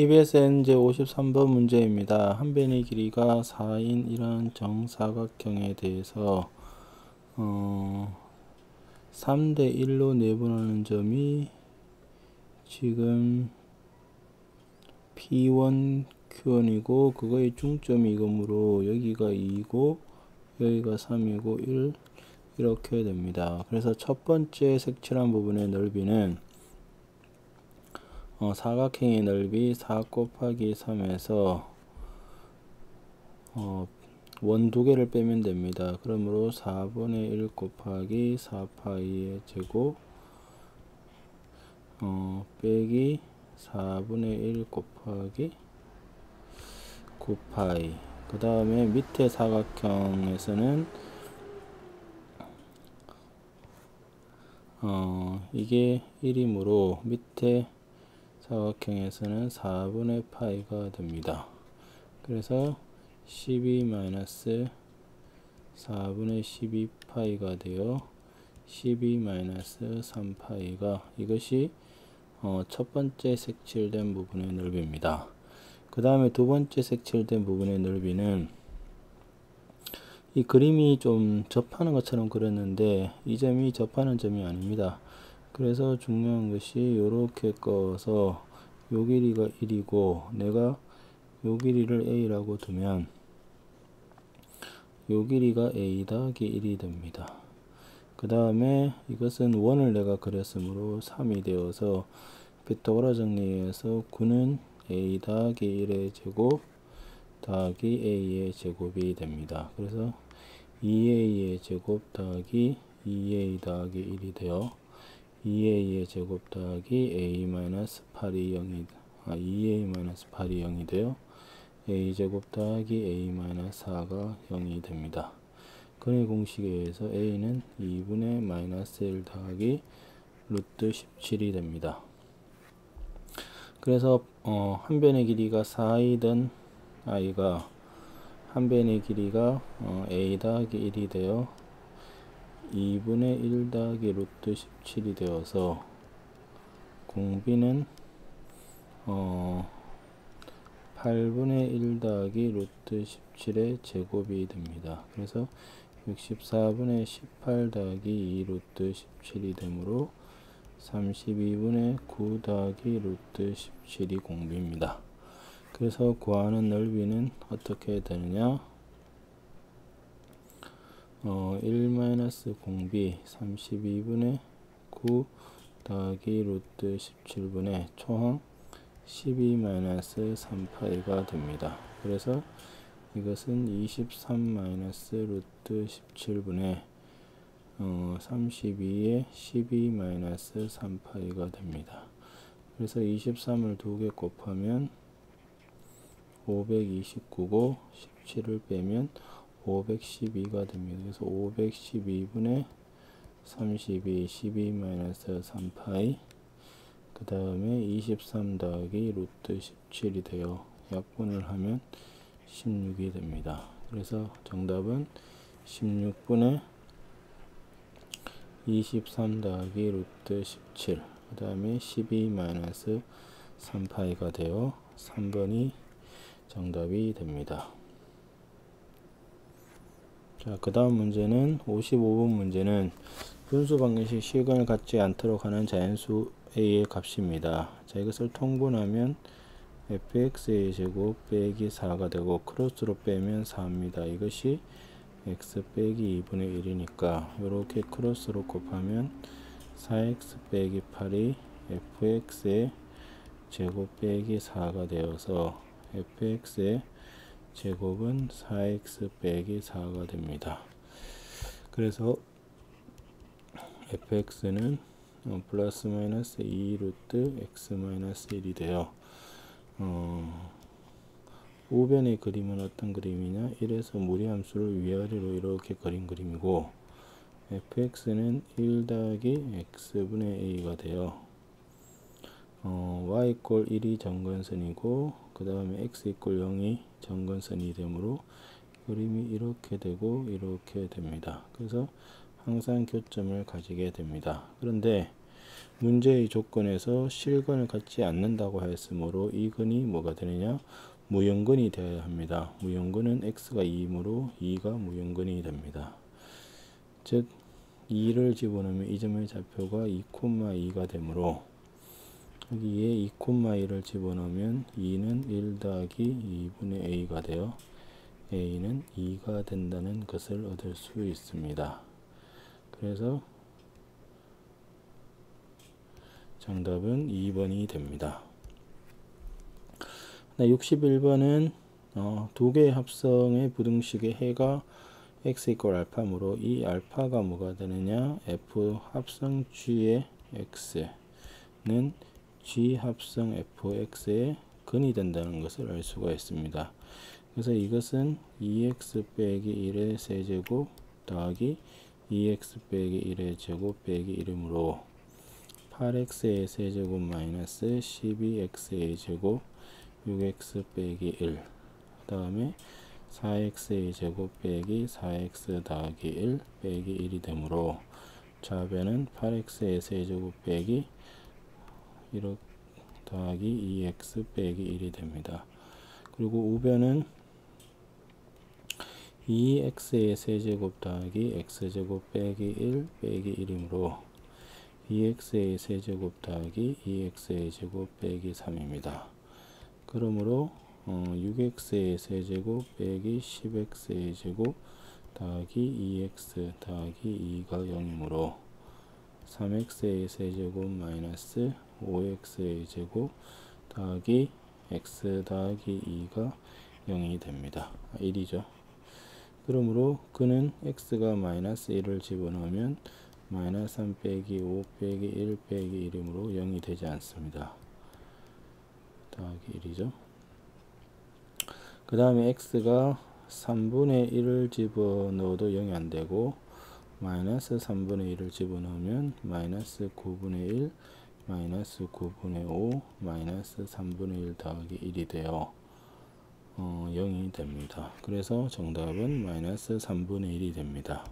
EBS N제 53번 문제입니다. 한 변의 길이가 4인 이런 정사각형에 대해서 어, 3대 1로 내분하는 점이 지금 P1, Q1이고 그거의 중점이 이거므로 여기가 2이고 여기가 3이고 1 이렇게 됩니다. 그래서 첫 번째 색칠한 부분의 넓이는 어, 사각형의 넓이 4 곱하기 3에서 어, 원 두 개를 빼면 됩니다. 그러므로 4분의 1 곱하기 4파이의 제곱 어, 빼기 4분의 1 곱하기 9파이 그 다음에 밑에 사각형에서는 어, 이게 1이므로 밑에 사각형에서는 4분의 파이가 됩니다. 그래서 12 마이너스 4분의 12 파이가 되어 12 마이너스 3 파이가 이것이 어, 첫 번째 색칠된 부분의 넓이입니다. 그 다음에 두 번째 색칠된 부분의 넓이는 이 그림이 좀 접하는 것처럼 그렸는데 이 점이 접하는 점이 아닙니다. 그래서 중요한 것이 이렇게 꺼서 요 길이가 1이고 내가 요 길이를 a라고 두면 요 길이가 a 더하기 1이 됩니다. 그 다음에 이것은 원을 내가 그렸으므로 3이 되어서 피타고라 정리해서 9는 a 더하기 1의 제곱 더하기 a의 제곱이 됩니다. 그래서 2a의 제곱 더하기 2a 더하기 1이 되어 2a의 제곱 더하기 a 마이너스 8이 0이 아 2a 마이너스 8이 0이 되어 a 제곱 더하기 a 마이너스 4가 0이 됩니다. 근의 공식에 의해서 a는 2분의 마이너스 1 더하기 루트 17이 됩니다. 그래서 어, 한 변의 길이가 4이던 i가 한 변의 길이가 어, a 더하기 1이 되어 2분의 1 더하기 루트 17이 되어서 공비는 어 8분의 1 더하기 루트 17의 제곱이 됩니다. 그래서 64분의 18 더하기 2 루트 17이 되므로 32분의 9 더하기 루트 17이 공비입니다. 그래서 구하는 넓이는 어떻게 되느냐 어, 1 마이너스 공비 32분의 9 더하기 루트 17분의 총항 12 마이너스 3파이가 됩니다. 그래서 이것은 23 마이너스 루트 17분의 어, 32에 12 마이너스 3파이가 됩니다. 그래서 23을 두 개 곱하면 529고 17을 빼면 512가 됩니다. 그래서 512분의 32, 12 마이너스 3파이 그 다음에 23 더하기 루트 17이 되어 약분을 하면 16이 됩니다. 그래서 정답은 16분의 23 더하기 루트 17, 그 다음에 12 마이너스 3파이가 되어 3번이 정답이 됩니다. 자, 그 다음 문제는 55번 문제는 분수 방정식 시간을 갖지 않도록 하는 자연수 a의 값입니다. 자, 이것을 통분하면 fx의 제곱 빼기 4가 되고 크로스로 빼면 4입니다. 이것이 x 빼기 2분의 1이니까 이렇게 크로스로 곱하면 4x 빼기 8이 fx의 제곱 빼기 4가 되어서 fx의 제곱은 4x 빼기 4가 됩니다. 그래서 fx는 어, 플러스 마이너스 2 루트 x 마이너스 1이 되어 어, 우변의 그림은 어떤 그림이냐? 1에서 무리함수를 위아래로 이렇게 그린 그림이고 fx는 1 더하기 x분의 a가 되어 어, y 이꼴 1이 정근선이고 그 다음에 x 이꼴 0이 정근선이 되므로 그림이 이렇게 되고 이렇게 됩니다. 그래서 항상 교점을 가지게 됩니다. 그런데 문제의 조건에서 실근을 갖지 않는다고 하였으므로 이 근이 뭐가 되느냐 무형근이 되어야 합니다. 무형근은 x가 2이므로 2가 무형근이 됩니다. 즉 2를 집어넣으면 이 점의 좌표가 2,2가 되므로 여기에 2,2를 집어넣으면 2는 1 더하기 2분의 a가 되어 a는 2가 된다는 것을 얻을 수 있습니다. 그래서 정답은 2번이 됩니다. 61번은 어, 두 개의 합성의 부등식의 해가 x 이퀄 알파므로 이 알파가 뭐가 되느냐 f 합성 g의 x는 g 합성 fx의 근이 된다는 것을 알 수가 있습니다. 그래서 이것은 2x 빼기 1의 세제곱 더하기 2x 빼기 1의 제곱 빼기 1이므로 8x의 세제곱 마이너스 12x의 제곱 6x 빼기 1 다음에 4x의 제곱 빼기 4x 더하기 1 빼기 1이 되므로 좌변은 8x의 세제곱 빼기 1 더하기 2x 빼기 1이 됩니다. 그리고 우변은 2x의 세제곱 더하기 x제곱 빼기 1 빼기 1이므로 2x의 세제곱 더하기 2x의 제곱 빼기 3입니다. 그러므로 어, 6x의 세제곱 빼기 10x의 제곱 더하기 2x 더하기 2가 0이므로 3x의 세제곱 마이너스 5x의 제곱 더하기 x 더하기 2가 0이 됩니다. 1이죠. 그러므로 그는 x가 마이너스 1을 집어넣으면 마이너스 3 빼기 5 빼기 1 빼기 1이므로 0이 되지 않습니다. 더하기 1이죠. 그 다음에 x가 3분의 1을 집어넣어도 0이 안되고 마이너스 3분의 1을 집어넣으면 마이너스 9분의 1 마이너스 9분의 5 마이너스 3분의 1 더하기 1이 되어 어, 0이 됩니다. 그래서 정답은 마이너스 3분의 1이 됩니다.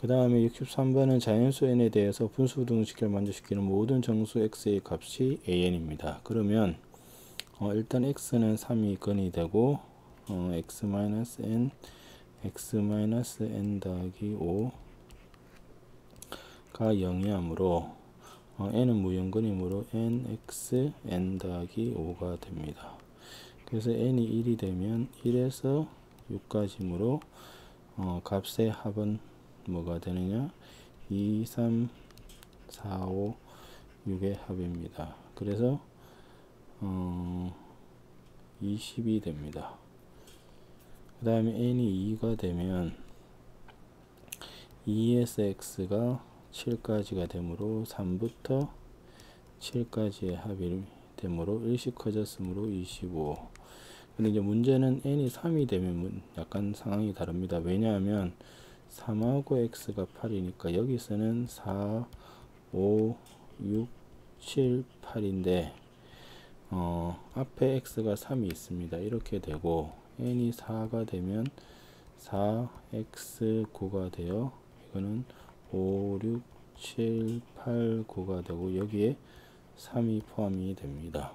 그 다음에 63번은 자연수 n에 대해서 분수 등식을 만족시키는 모든 정수 x의 값이 an입니다. 그러면 어, 일단 x는 3이 근이 되고 어, x-n x-n 더하기 5가 0이 하므로 어, n은 무형근이므로 nx n 더하기 5가 됩니다. 그래서 n이 1이 되면 1에서 6까지므로 어, 값의 합은 뭐가 되느냐 2, 3, 4, 5, 6의 합입니다. 그래서 어, 20이 됩니다. 그 다음에 n이 2가 되면 2에서 x가 7까지가 되므로 3부터 7까지의 합이 되므로 일씩 커졌으므로 25 근데 이제 문제는 n이 3이 되면 약간 상황이 다릅니다. 왜냐하면 3하고 x가 8이니까 여기서는 4, 5, 6, 7, 8인데 어, 앞에 x가 3이 있습니다. 이렇게 되고 n이 4가 되면 4, x 9가 되어 이거는 5, 6, 7, 8, 9가 되고 여기에 3이 포함이 됩니다.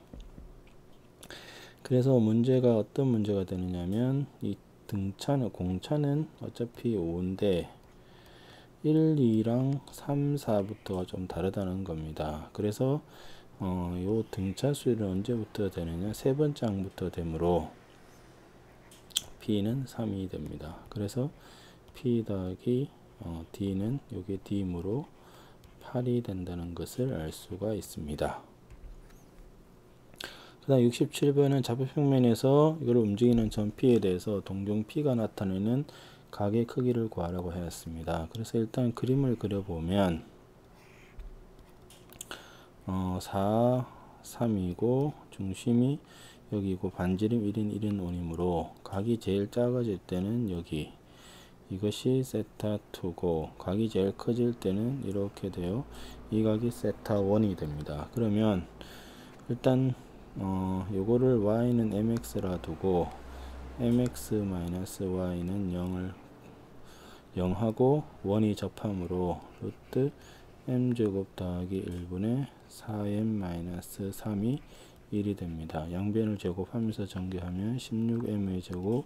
그래서 문제가 어떤 문제가 되느냐면 이 등차는 공차는 어차피 5인데 1, 2랑 3, 4부터가 좀 다르다는 겁니다. 그래서 어, 요 등차 수율은 언제부터 되느냐 세 번째 항부터 되므로 P는 3이 됩니다. 그래서 P 더하기 어, D는 여기 D이므로 8이 된다는 것을 알 수가 있습니다. 그 다음 67번은 좌표평면에서 이걸 움직이는 점 P에 대해서 동종 P가 나타내는 각의 크기를 구하라고 하였습니다. 그래서 일단 그림을 그려보면 어, 4, 3이고 중심이 여기고 반지름 1인 1인 5이므로 각이 제일 작아질 때는 여기 이것이 세타 2고 각이 제일 커질 때는 이렇게 돼요. 이 각이 세타 1이 됩니다. 그러면 일단 어, 요거를 y는 mx라 두고 mx-y는 0을 0하고 1이 접함으로 루트 m제곱 더하기 1분의 4m 마이너스 3이 1이 됩니다. 양변을 제곱하면서 전개하면 16m의 제곱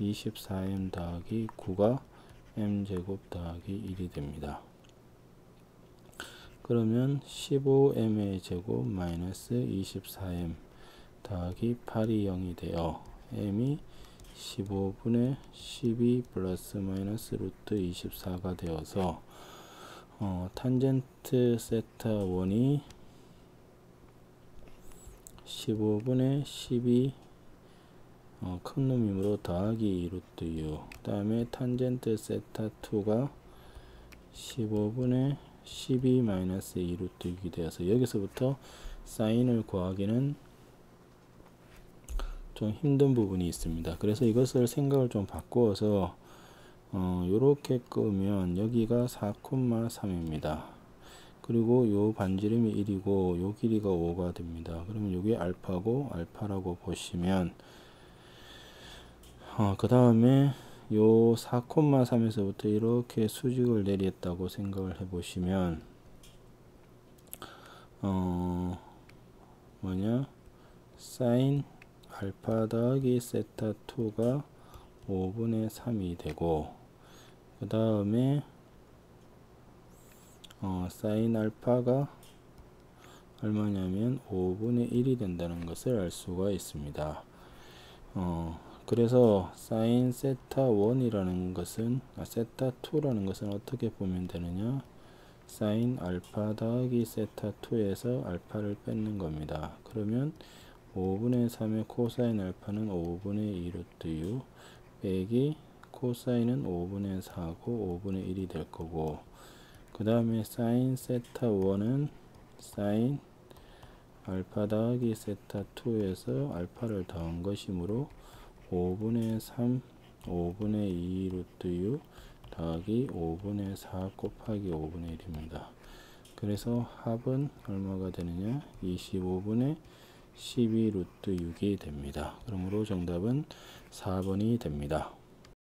24m 더하기 9가 m제곱 더하기 1이 됩니다. 그러면 15m의 제곱 마이너스 24m 더하기 8이 0이 되어 m이 15분의 12 플러스 마이너스 루트 24가 되어서 어, 탄젠트 세타 1이 15분의 12 어, 큰 놈이므로 더하기 2루트 u 그 다음에 탄젠트 세타 2가 15분의 12 마이너스 2루트 6이 되어서 여기서부터 사인을 구하기는 좀 힘든 부분이 있습니다. 그래서 이것을 생각을 좀 바꾸어서 어, 요렇게 끄면 여기가 4,3입니다. 그리고 요 반지름이 1이고 요 길이가 5가 됩니다. 그러면 요게 알파고 알파라고 보시면 어, 그 다음에 요 4,3에서부터 이렇게 수직을 내렸다고 생각을 해 보시면 어 뭐냐 사인 알파 더하기 세타 2가 5분의 3이 되고 그 다음에 어, 사인 알파가 얼마냐면 5분의 1이 된다는 것을 알 수가 있습니다. 어, 그래서 사인 세타 1이라는 것은 아, 세타 2라는 것은 어떻게 보면 되느냐 사인 알파 더하기 세타 2에서 알파를 뺏는 겁니다. 그러면 5분의 3의 코사인 알파는 5분의 2 루트 u 빼기 코사인은 5분의 4고 5분의 1이 될 거고 그 다음에 사인 세타 1은 사인 알파 더하기 세타 2에서 알파를 더한 것이므로 5분의 3 5분의 2 루트 u 더하기 5분의 4 곱하기 5분의 1입니다. 그래서 합은 얼마가 되느냐 25분의 12 루트 6이 됩니다. 그러므로 정답은 4번이 됩니다.